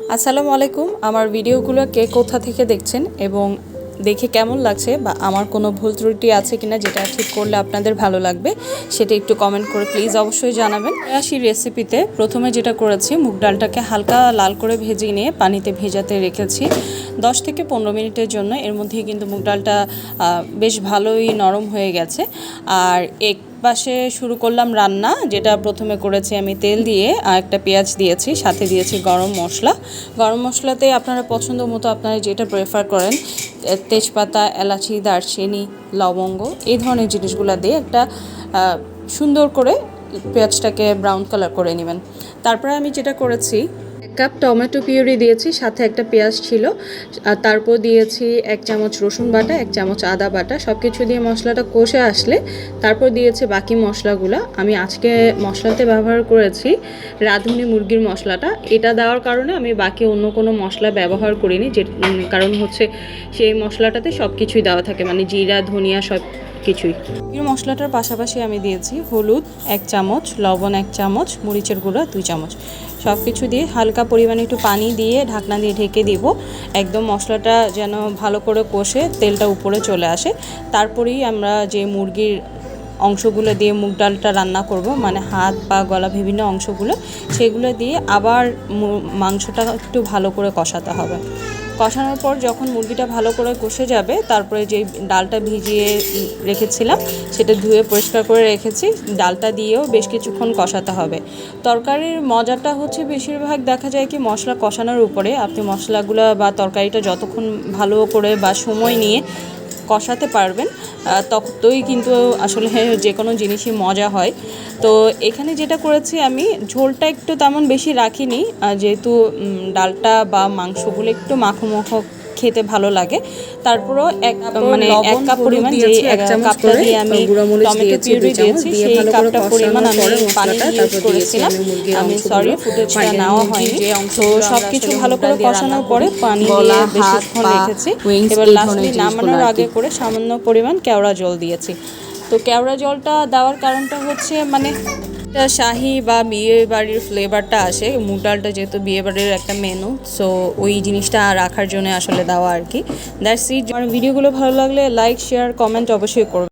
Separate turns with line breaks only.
আসসালামু আলাইকুম। আমার ভিডিওগুলো কে কোথা থেকে দেখছেন এবং দেখে কেমন লাগছে বা আমার কোনো ভুল ত্রুটি আছে কিনা যেটা ঠিক করলে আপনাদের ভালো লাগবে, সেটা একটু কমেন্ট করে প্লিজ অবশ্যই জানাবেন। আসি রেসিপিতে প্রথমে যেটা করেছি, মুগ ডালটাকে হালকা লাল করে ভেজে নিয়ে পানিতে ভেজাতে রেখেছি। দশ থেকে পনেরো মিনিটের জন্য। এর মধ্যে কিন্তু মুগ ডালটা বেশ ভালোই নরম হয়ে গেছে। আর এক পাশে শুরু করলাম রান্না, যেটা প্রথমে করেছি আমি তেল দিয়ে আর একটা পেঁয়াজ দিয়েছি, সাথে দিয়েছি গরম মশলা। গরম মশলাতে আপনারা পছন্দ মতো আপনারা যেটা প্রেফার করেন তেজপাতা, এলাচি, দারচিনি, লবঙ্গ, এই ধরনের জিনিসগুলো দিয়ে একটা সুন্দর করে পেঁয়াজটাকে ব্রাউন কালার করে নেবেন। তারপরে আমি যেটা করেছি কাপ টমেটো পিউরি দিয়েছি, সাথে একটা পেঁয়াজ ছিল। আর তারপর দিয়েছি এক চামচ রসুন বাটা, এক চামচ আদা বাটা সব কিছু দিয়ে মশলাটা কষে আসলে তারপর দিয়েছি বাকি মশলাগুলো। আমি আজকে মশলাতে ব্যবহার করেছি রাঁধুনি মুরগির মশলাটা। এটা দেওয়ার কারণে আমি বাকি অন্য কোনো মশলা ব্যবহার করিনি, যে কারণ হচ্ছে সেই মশলাটাতে সব কিছুই দেওয়া থাকে মানে জিরা, ধনিয়া সব কিছুই মশলাটার পাশাপাশি আমি দিয়েছি হলুদ, এক চামচ, লবণ এক চামচ, মরিচের গুঁড়া দুই চামচ। সব কিছু দিয়ে হালকা পরিমাণে একটু পানি দিয়ে ঢাকনা দিয়ে ঢেকে দিব। একদম মশলাটা যেন ভালো করে কষে তেলটা উপরে চলে আসে। তারপরেই আমরা যে মুরগির অংশগুলো দিয়ে মুগ ডালটা রান্না করব মানে হাত পা গলা বিভিন্ন অংশগুলো, সেগুলো দিয়ে আবার মাংসটা একটু ভালো করে কষাতে হবে। কষানোর পর যখন মুরগিটা ভালো করে কষে যাবে, তারপরে যে ডালটা ভিজিয়ে রেখেছিলাম, সেটা ধুয়ে পরিষ্কার করে রেখেছি। ডালটা দিয়েও বেশ কিছুক্ষণ কষাতে হবে। তরকারির মজাটা হচ্ছে বেশিরভাগ দেখা যায় কি মশলা কষানোর উপরে। আপনি মশলাগুলো বা তরকারিটা যতক্ষণ ভালো করে বা সময় নিয়ে কষাতে পারবেন ততই কিন্তু আসলে যে কোনো জিনিসই মজা হয়। তো এখানে যেটা করেছি আমি, ঝোলটা একটু তেমন বেশি রাখিনি যেহেতু ডালটা বা মাংসগুলো একটু মাখো খেতে ভালো লাগে। তারপরও এক মানে এক কাপ পরিমাণ যে এক কাপটা দিয়ে আমি টমেটো পিউরি দিয়েছি সেই কাপটা পরিমাণ আমি পানি ইউজ করেছিলাম। আমি সরি ফুটেজটা নেওয়া হয়নি। তো সব কিছু ভালো করে কষানোর পরে পানি দিয়ে বেশিক্ষণ রেখেছি। এবার লাস্টলি নামানোর আগে করে সামান্য পরিমাণ কেওড়া জল দিয়েছি। তো কেওড়া জলটা দেওয়ার কারণটা হচ্ছে মানে একটা শাহি বা বিয়ে বাড়ির ফ্লেভারটা আসে। মুগ ডালটা যেহেতু বিয়ে বাড়ির একটা মেনু সো ওই জিনিসটা রাখার জন্য আসলে দেওয়া আর কি। দ্যাটস ইট আমার ভিডিওগুলো ভালো লাগলে লাইক শেয়ার কমেন্ট অবশ্যই করবেন